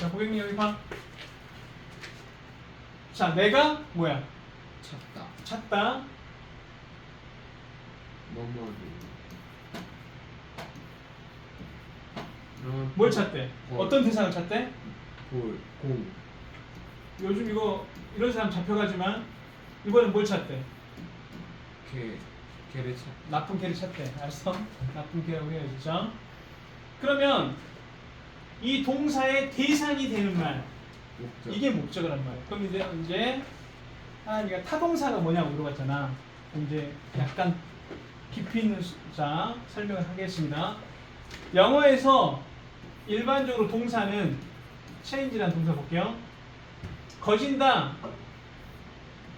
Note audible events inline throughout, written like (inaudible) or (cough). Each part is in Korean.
자, 고객님 여기 봐. 자, 내가 뭐야? 찾다. 찾다. 뭐뭐를. 뭘 찾대? 볼. 어떤 대상을 찾대? 볼, 공, 요즘 이거 이런 사람 잡혀가지만 이번엔 뭘 찾대? 개, 개를 찾. 나쁜 개를 찾대. 알았어? 나쁜 개라고 해야지. 자, 그러면 이 동사의 대상이 되는 말 목적. 이게 목적어란 말이야. 그럼 이제 이제 아, 네가 타동사가 뭐냐고 물어봤잖아. 이제 약간 깊이 있는 수- 자 설명을 하겠습니다. 영어에서 일반적으로 동사는 change라는 동사 볼게요. 거진다,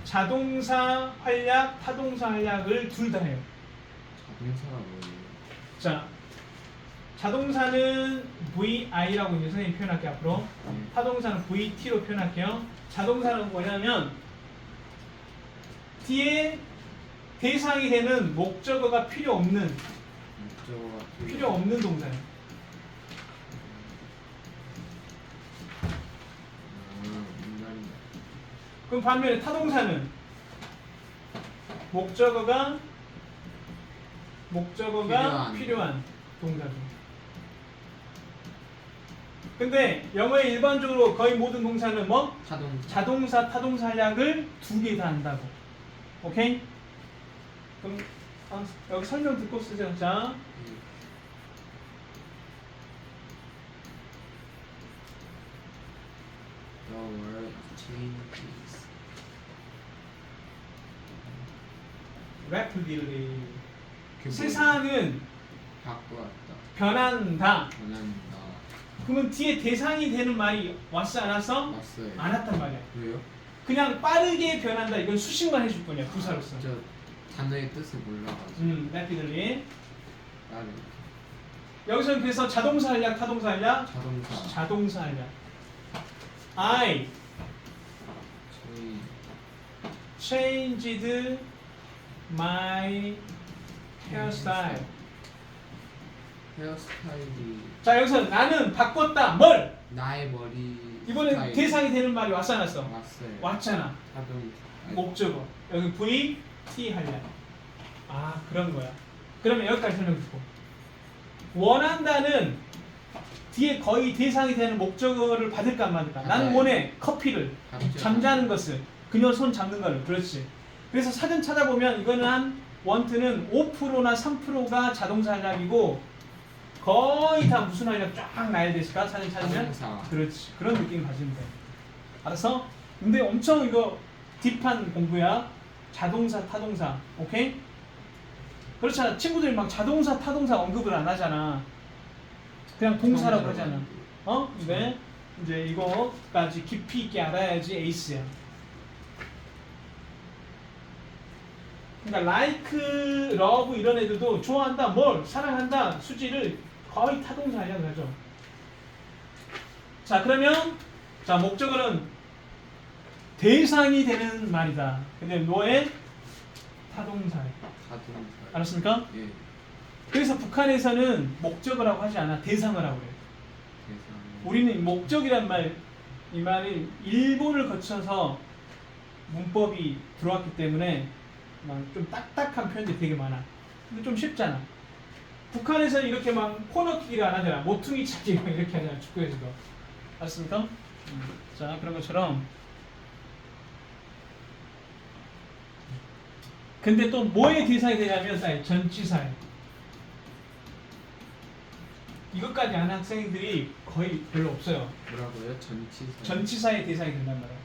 자동사 활약, 타동사 활약을 둘 다 해요. 자동차가 뭐예요? 자, 자동사는 VI라고 이제 선생님 표현할게요 앞으로. 네. 타동사는 VT로 표현할게요. 자동사는 뭐냐면 뒤에 대상이 되는 목적어가 필요 없는 필요 없는 동사예요. 아. 그럼 반면에 타동사는 목적어가 목적어가 필요한. 필요한, 동사죠. 근데 영어에 일반적으로 거의 모든 동사는 뭐 자동차. 자동사, 타동사 활약을 두 개 다 한다고. 오케이? 그럼 아, 여기 설명 듣고 쓰세요. 자, 예. The world changes. rapidly. 그게 세상은 뭐예요? 바꾸었다. 변한다. 변한다. 그러면 뒤에 대상이 되는 말이 왔어 안 왔어? 왔어요. 안 왔단 말이야. 왜요? 그냥 빠르게 변한다. 이건 수식만 해줄 뿐이야. 부사로서. 저 단어의 뜻을 몰라가지고. 음, rapidly. 나를 여기서는 그래서 자동사 활약, 타동사 활약, 자동차. 자동사 활약. I 저희 changed my hairstyle. 헤어스타일이 자 여기서 나는 바꿨다. 뭘? 나의 머리 이번엔 스타일. 대상이 되는 말이 왔어 안 왔어? 왔어요. 왔잖아. 자동차. 목적어. 여기 V, T 할래. 아 그런 거야. 그러면 여기까지 설명 듣고. 원한다는 뒤에 거의 대상이 되는 목적어를 받을까 안 받을까? 나는 받아요. 원해 커피를 받죠. 잠자는 것을 그녀 손 잡는 거를 그렇지. 그래서 사전 찾아보면 이거는 한 원트는 5%나 3%가 자동사 활약이고 거의 다 무슨 활약 쫙 나야 됐을까 사전 찾으면. 그렇지 그런 느낌 가지면 돼. 알았어? 근데 엄청 이거 딥한 공부야. 자동사, 타동사, 오케이? 그렇잖아. 친구들이 막 자동사, 타동사 언급을 안 하잖아. 그냥 동사라고 하잖아. 어? 근데 이제 이거까지 깊이 있게 알아야지 에이스야. 그러니까 like, love 이런 애들도 좋아한다, 뭘 사랑한다 수지를 거의 타동사 하려고 하죠. 자 그러면 자 목적어는 대상이 되는 말이다. 근데 너의 타동사. 자동차. 알았습니까? 예. 그래서 북한에서는 목적어라고 하지 않아 대상어라고 그래. 대상. 우리는 목적이란 말, 이 말이 일본을 거쳐서 문법이 들어왔기 때문에 막좀 딱딱한 표현들이 되게 많아. 근데 좀 쉽잖아. 북한에서는 이렇게 막 코너킥을 안 하잖아. 모퉁이 차기 막 (laughs) 이렇게 하잖아. 축구에서도. 알았습니까? 음. 자, 그런 것처럼. 근데 또 뭐의 대상이 되냐면 사이 전치사에. 이것까지 아는 학생들이 거의 별로 없어요. 뭐라고요? 전치사. 전치사의 대상이 된단 말이야.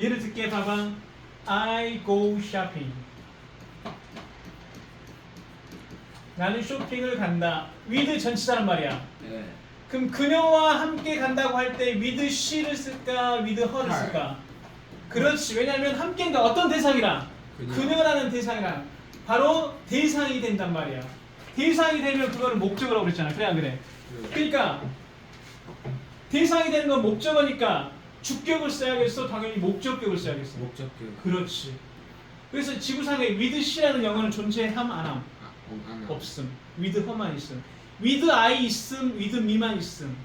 예를 들게 봐봐. I go shopping. 나는 쇼핑을 간다. with 전치사란 말이야. 예. 그럼 그녀와 함께 간다고 할 때 with she를 쓸까, with her를 her. 쓸까? 그렇지. 왜냐하면 함께인가 어떤 대상이랑 그녀. 그녀 라는 대상이랑 바로 대상이 된단 말이야. 대상이 되면 그거를 목적어라고 그랬잖아. 그래 안 그래? 그 그러니까 대상이 되는 건 목적어니까 주격을 써야겠어 당연히 목적격을 써야겠어 목적격. 그렇지 그래서 지구상에 with she라는 영어는 존재함 안함 안 나. 없음 with her만 있음 with I 있음 with me만 있음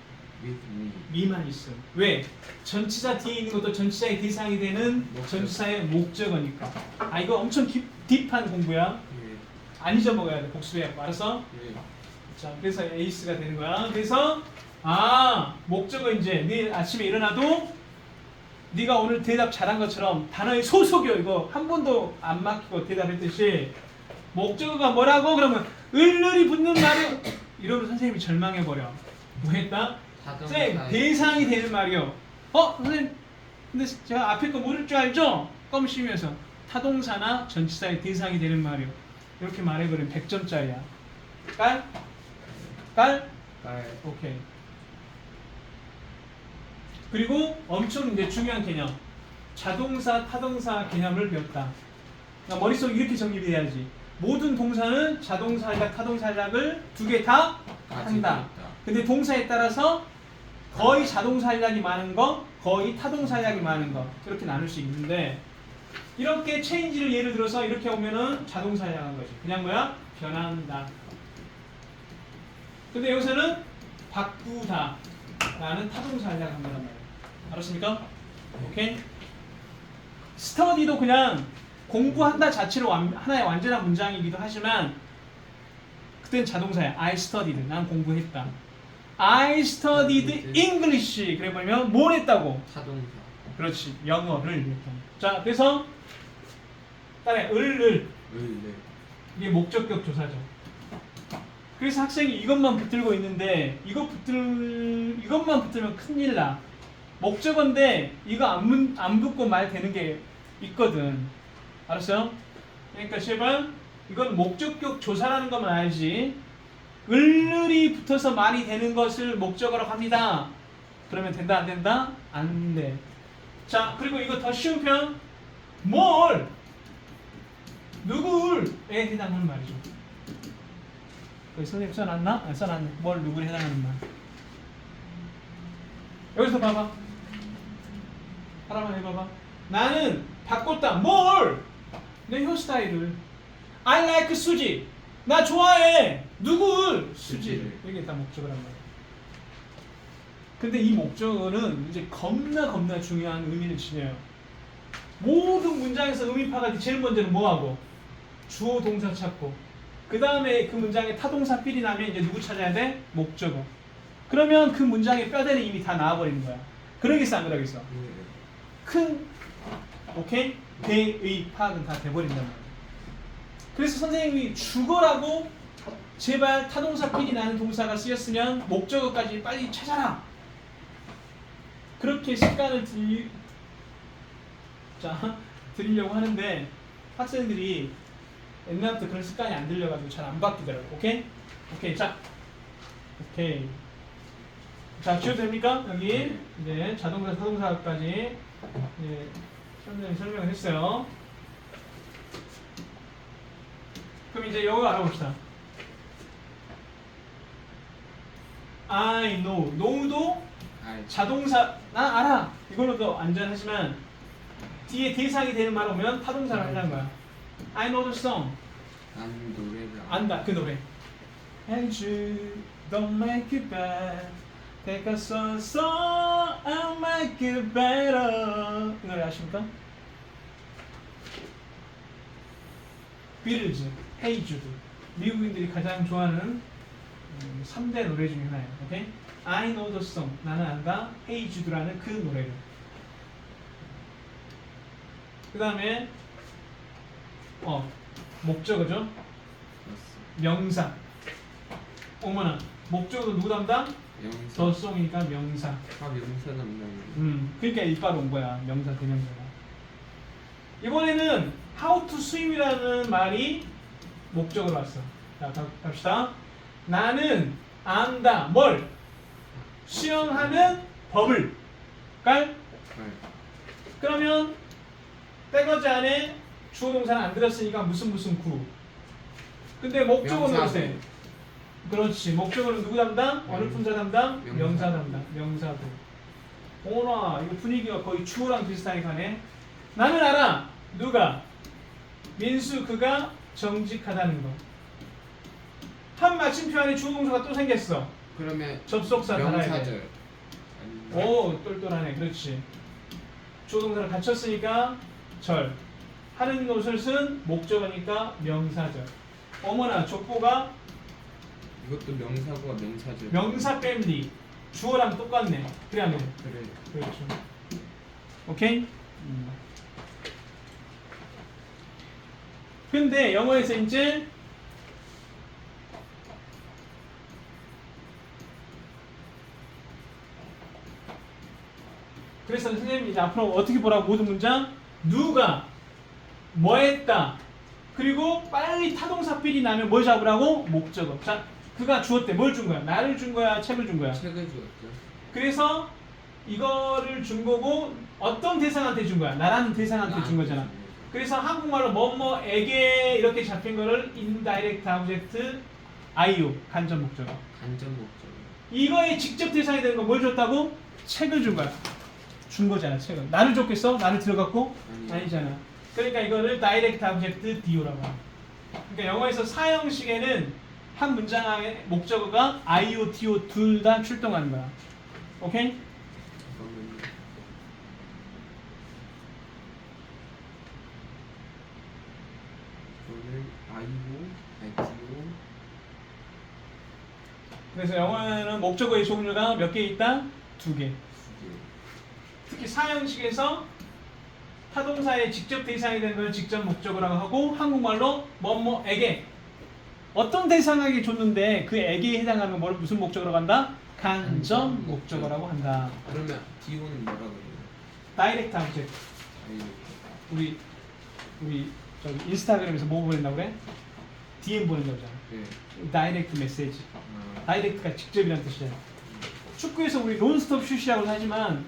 with me. 미만 있음. 왜? 전치사 뒤에 있는 것도 전치사의 대상이 되는 목적. 전치사의 목적어니까. 아 이거 엄청 딥, 딥한 공부야. 예. 안 잊어먹어야 돼. 복습해야 알았어? 예. 자, 그래서 에이스가 되는 거야. 그래서 아 목적어 이제 내일 아침에 일어나도 네가 오늘 대답 잘한 것처럼 단어의 소속이요 이거 한 번도 안 막히고 대답했듯이 목적어가 뭐라고 그러면 을을이 붙는 말이 이러면 선생님이 절망해 버려. 뭐 했다? 선생님 대상이 되는 말이요. 어 선생님 근데 제가 앞에 거 모를 줄 알죠? 껌 씹으면서 타동사나 전치사의 대상이 되는 말이요. 이렇게 말해버리면 100점짜리야. 깔? 깔? 깔. 오케이. 그리고 엄청 이제 중요한 개념. 자동사, 타동사 개념을 배웠다. 그러니까 머릿속에 이렇게 정리돼야지. 모든 동사는 자동사 전략, 타동사 전략을 두 개 다 한다. 근데 동사에 따라서 거의 자동사 전략이 많은 거, 거의 타동사 전략이 많은 거 이렇게 나눌 수 있는데 이렇게 체인지를 예를 들어서 이렇게 오면은 자동사 전략한 거지. 그냥 뭐야? 변한다. 근데 여기서는 바꾸다 라는 타동사 전략 한 거란 말이야. 알았습니까? 오케이? 스터디도 그냥 공부한다 자체로 완- 하나의 완전한 문장이기도 하지만 그땐 자동사야. I studied. 난 공부했다. I studied English. 그래 보면 뭘 했다고? 타동사. 그렇지. 영어를 했다. 자, 그래서 따라해. 을을 을. 네. 이게 목적격 조사죠. 그래서 학생이 이것만 붙들고 있는데 이거 붙들 이것만 붙들면 큰일 나. 목적어인데 이거 안, 문, 안 붙고 말 되는 게 있거든. 알았어요? 그러니까 제발 이건 목적격 조사라는 것만 알지. 을을이 붙어서 말이 되는 것을 목적어로 합니다. 그러면 된다 안 된다? 안 돼. 자 그리고 이거 더 쉬운 편. 뭘? 누구에 해당하는 말이죠. 여기 선생님 써놨나? 아, 써놨네. 뭘 누구에 해당하는 말. 여기서 봐봐. 하나만 해봐봐. 나는 바꿨다. 뭘? 내 헤어스타일을. I like 수지. 나 좋아해. 누굴? 수지를. 수지를. 이게 다 목적어란 말이야. 근데 이 목적어는 이제 겁나 겁나 중요한 의미를 지녀요. 모든 문장에서 의미 파악할 때 제일 먼저는 뭐하고? 주어 동사 찾고 그 다음에 그 문장에 타동사 필이 나면 이제 누구 찾아야 돼? 목적어 그러면 그 문장의 뼈대는 이미 다 나와버리는 거야 그러겠어 안 그러겠어? 예. 큰 오케이? 대의 파악은 다 돼버린단 말이야 그래서 선생님이 죽어라고 제발 타동사 필이 나는 동사가 쓰였으면 목적어까지 빨리 찾아라 그렇게 습관을 들... 자, 드리려고 하는데 학생들이 옛날부터 그런 습관이 안 들려가지고 잘 안 바뀌더라고. 오케이? 오케이. 자, 오케이. 자, 지워도 됩니까? 여기 네. 이제 자동차, 타동사까지 예, 선생님이 설명을 했어요. 그럼 이제 영어 알아봅시다. I know. know도 알. 자동사 나 알아 이걸로 더 안전하지만 뒤에 대상이 되는 말 오면 타동사를 하려는 거야 I know the song 난 노래를 안다 그 노래 And you don't make it bad Take a song, song I'll make it better. 이 노래 아십니까? 비틀즈, Jude. 미국인들이 가장 좋아하는 음, 3대 노래 중에 하나예요. 오케이? I know the song. 나는 안다. Jude라는 그 노래를. 그 다음에 어 목적어죠? 명사 어머나 목적어도 누구 담당? 영사. 더 송이니까 명사 아 명사 담당. 음 그러니까 이빨 온 거야 명사 대명사가 이번에는 how to swim이라는 말이 목적으로 왔어 자 가- 갑시다 나는 안다 뭘 수영하는 법을 깔 알. 그러면 때거지 안에 주어 동사는 안 들었으니까 무슨 무슨 구. 근데 목적어는 명사구. 어때? 그렇지. 목적어는 누구 담당? 어느 명- 품사 담당? 명사. 담당. 명사구. 오나 이거 분위기가 거의 주어랑 비슷하게 가네. 나는 알아. 누가? 민수 그가 정직하다는 거. 한 마침표 안에 주어 동사가 또 생겼어. 그러면 접속사 달아야 돼. 명사절. 오 똘똘하네 그렇지 조동사를 갖췄으니까 절 하는 것을 쓴 목적어니까 명사절 어머나 족보가 이것도 명사고가 명사죠. 명사 패밀리 주어랑 똑같네 그래 안 그래? 그래. 그렇죠 오케이? 음. 근데 영어에서 이제 그래서 선생님이 이제 앞으로 어떻게 보라고 모든 문장 누가 뭐 했다 그리고 빨리 타동사 필이 나면 뭘 잡으라고 목적어 자 그가 주었대 뭘 준 거야 나를 준 거야 책을 준 거야 책을 주었죠. 그래서 이거를 준 거고 어떤 대상한테 준 거야 나라는 대상한테 준 거잖아 그래서 한국말로 뭐뭐에게 이렇게 잡힌 거를 indirect object IO 간접 목적어 간접 목적. 이거에 직접 대상이 되는 거뭘 줬다고? 책을 준 거야 준 거잖아 책을 나를 줬겠어? 나를 들어갔고? 아니. 아니잖아 그러니까 이거를 direct object DO라고 그러니까 영어에서 사형식에는 한 문장 안에 목적어가 IO, TO 둘 다 출동하는 거야 오케이? 아이티오, 그래서 영어에는 목적어의 종류가 몇 개 있다? 두 개. 두 개. 특히 사형식에서 타동사의 직접 대상이 되는 걸 직접 목적어라고 하고 한국말로 뭐뭐에게 어떤 대상에게 줬는데 그 에게에 해당하는 뭘 무슨 목적어라고 한다? 간접 목적어라고 한다. 그러면 디오는 뭐라 그래요? 다이렉트 object. 우리 우리 저기 인스타그램에서 뭐 보낸다고 그래? DM 보낸다고 하잖아. 네. 다이렉트 메시지. 아, 다이렉트가 직접이라는 뜻이잖아. 축구에서 우리 논스톱 슛이라고 하지만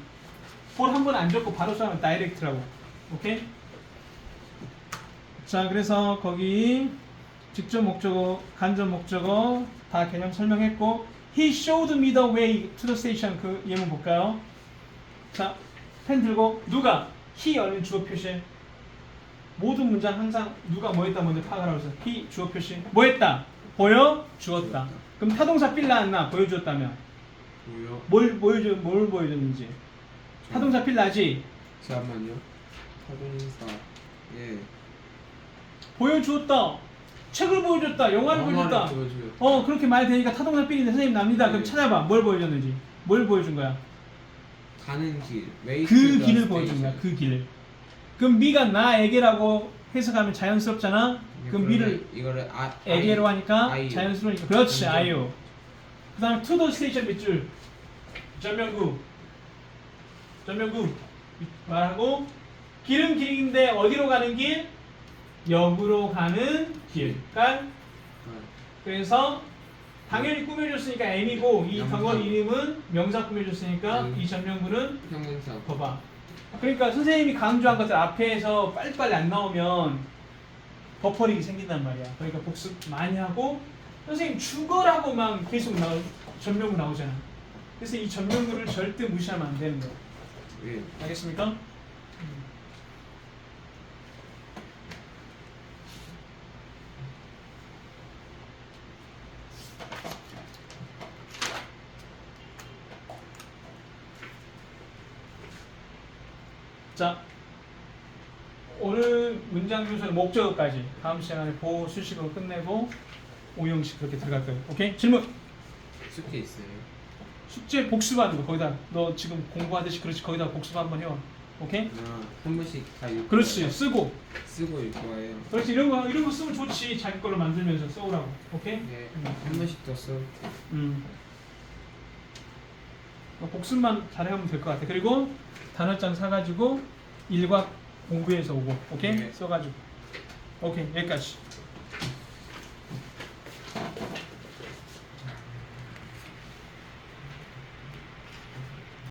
볼 한 번안 줬고 바로 쏘면 다이렉트라고. 오케이? 자, 그래서 거기 직접 목적어, 간접 목적어 다 개념 설명했고 He showed me the way to the station 그 예문 볼까요? 자, 펜 들고 누가 he 얼른 주어 표시. 모든 문장 항상 누가 뭐 했다 먼저 파악하라고 해서 he 주어 표시. 뭐 했다? 보여 주었다. 그럼 타동사 필 나왔나? 보여주었다면 뭐요? 뭘 보여줘 뭘 보여줬는지 타동사 필 나지 잠깐만요. 타동사. 예. 보여주었다 책을 보여줬다 영화를 보여줬다. 어 그렇게 말 되니까 타동사 필인데 선생님 납니다 그럼 네. 찾아봐 뭘 보여줬는지 뭘 보여준 거야 가는 길. 그 길을 보여준 거야. 그 길을 그럼 미가 나에게라고 해석하면 자연스럽잖아 예, 그럼 미를 이거를 아 에게로 하니까 아이유. 자연스러우니까 그렇지. 아이유 그 다음에 투더 스테이션 밑줄 전명구 전명구 말하고 길은 길인데 어디로 가는 길? 역으로 가는 길 그러니까 아, 그래서 당연히 꾸며줬으니까 M이고 이 명사. 덩어리 이름은 명사 꾸며줬으니까 음. 이 전명구는 형용사. 봐봐 그러니까 선생님이 강조한 것들 앞에서 빨리빨리 안 나오면 버퍼링이 생긴단 말이야 그러니까 복습 많이 하고 선생님 죽어라고만 계속 나오, 전명구 나오잖아 그래서 이 전명구를 절대 무시하면 안 되는 거야 예. 알겠습니까? 자, 오늘 문장 교수는 목적어까지 다음 시간에 보호 수식으로 끝내고 오형식 그렇게 들어갈 거예요. 오케이? 질문. 숙제 있어요. 숙제 복습하는 거 거기다 너 지금 공부하듯이 그렇지 거기다 복습 한번 해와. 오케이? 아, 한 번씩 다 읽고 그렇지. 쓰고 쓰고 읽고 와요. 그렇지 이런 거 이런 거 쓰면 좋지 자기 걸로 만들면서 써오라고 오케이 네. 음. 한 번씩 더 써. 음 어, 복습만 잘하면 될 것 같아. 그리고 단어장 사가지고 일과 공부해서 오고 오케이? 네. 써가지고. 오케이 여기까지